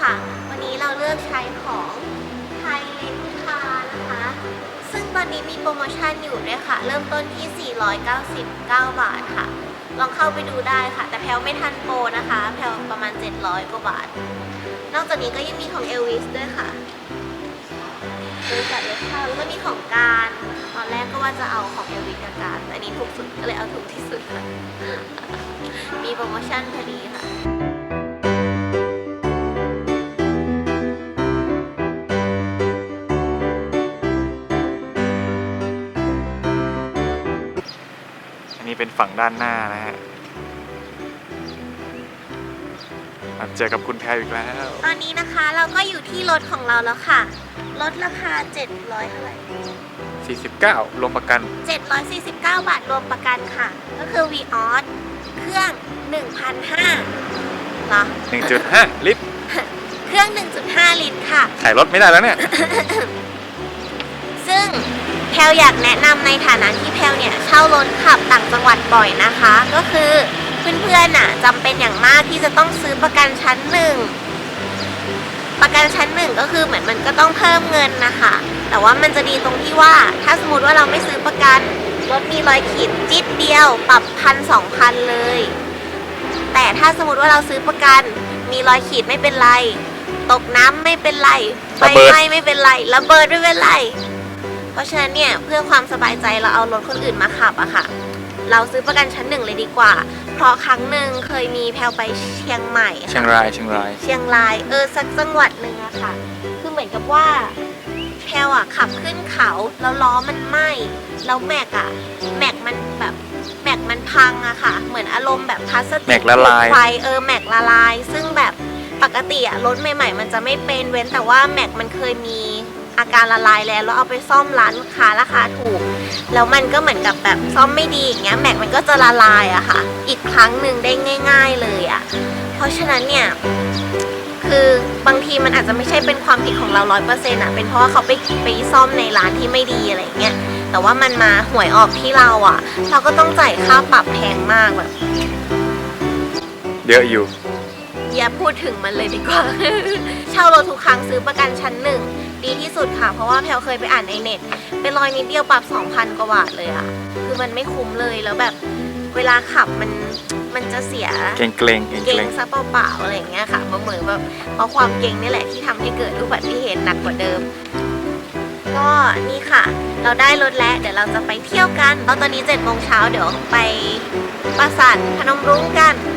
ค่ะ วันนี้เราเลือกใช้ของไทยเลนคานะคะ ซึ่งตอนนี้มีโปรโมชั่นอยู่ด้วยค่ะ เริ่มต้นที่ 499 บาทค่ะ ลองเข้าไปดูได้ค่ะ แต่แพลวไม่ทันโปรนะคะ แพลวประมาณ 700 กว่าบาท นอกจากนี้ก็ยังมีของเอลวิสด้วยค่ะบริษัทเช่าแล้วก็มีของการ ตอนแรกก็ว่าจะเอาของเอลวิสกับการแต่อันนี้ถูกสุดก็เลยเอาถูกที่สุดค่ะ มีโปรโมชั่นพอดีค่ะ เป็นฝั่งด้านหน้านะฮะมาเจอกับคุณแพรอีกแล้ว ตอนนี้นะคะเราก็อยู่ที่รถของเราแล้วค่ะลดราคา 700เท่าไหร่49 รวมประกัน 749 บาทรวมประกันค่ะ ก็คือ v ีออสเครื่อง 1,500เหรอ1.5 ลิตร เครื่อง 1.5 ลิตรค่ะ ขายรถไม่ได้แล้วเนี่ย ซึ่ง แพลอยากแนะนำในฐานะที่แพลเนี่ยเช่ารถขับต่างจังหวัดบ่อยนะคะ ก็คือเพื่อนๆน่ะจำเป็นอย่างมากที่จะต้องซื้อประกันชั้นหนึ่งประกันชั้นหนึ่งก็คือเหมือนมันก็ต้องเพิ่มเงินนะคะ แต่ว่ามันจะดีตรงที่ว่า ถ้าสมมติว่าเราไม่ซื้อประกันรถมีรอยขีดจิตเดียว ปรับพันสองพันเลย แต่ถ้าสมมติว่าเราซื้อประกัน มีรอยขีดไม่เป็นไร ตกน้ำไม่เป็นไรไฟไหม้ไม่เป็นไรระเบิดไม่เป็นไร ราะฉะนั้นเนี่ยเพื่อความสบายใจเราเอารถคนอื่นมาขับอะค่ะ เราซื้อประกันชั้นหนึ่งเลยดีกว่า เพราะครั้งหนึ่งเคยมีแพลไปเชียงใหม่ค่ะเชียงรายเชียงราย เชียงรายเออสักจังหวัดหนึ่งอะค่ะ คือเหมือนกับว่าแพลอะขับขึ้นเขาแล้วล้อมันไหม้แล้วแม็กอะแม็กมันแบบแม็กมันพังอะค่ะ เหมือนอารมณ์แบบพลาสติกแม็กละลายไฟเออแม็กละลาย ซึ่งแบบปกติอะรถใหม่ ๆ มันจะไม่เป็นเว้นแต่ว่าแม็กมันเคยมี อาการละลายแล้วแล้วเอาไปซ่อมร้านค้าราคาถูก แล้วมันก็เหมือนกับแบบซ่อมไม่ดีอย่างเงี้ยแม็กมันก็จะละลายอะค่ะ อีกครั้งหนึ่งได้ง่าย ๆเลยอะเพราะฉะนั้นเนี่ยคือบางทีมันอาจจะไม่ใช่เป็นความผิดของเราร้อยเปอร์เซ็นต์อะเป็นเพราะว่าเขาไปไปซ่อมในร้านที่ไม่ดีอะไรเงี้ยแต่ว่ามันมาหวยออกที่เราอะเราก็ต้องจ่ายค่าปรับแพงมากแบบ เยอะอยู่ อย่าพูดถึงมันเลยดีกว่า เช่ารถทุกครั้งซื้อประกันชั้นหนึ่งดีที่สุดค่ะ เพราะว่าแพลเคยไปอ่านในเน็ต เป็นรอยนิดเดียวปรับ2,000กว่าบาทเลยอะคือมันไม่คุ้มเลยแล้วแบบเวลาขับมันมันจะเสียเกรงเกรงเกรงเก่เกรงซะเปล่าๆอะไรอย่างเงี้ยค่ะเหมือนแบบเพราะความเก่งนี่แหละที่ทำให้เกิดอุบัติเหตุหนักกว่าเดิม ก็นี่ค่ะ เราได้รถแล้วเดี๋ยวเราจะไปเที่ยวกันตอนนี้7จ็ดโมงเช้าเดี๋ยวไปปราสาทพนมรุ้งกัน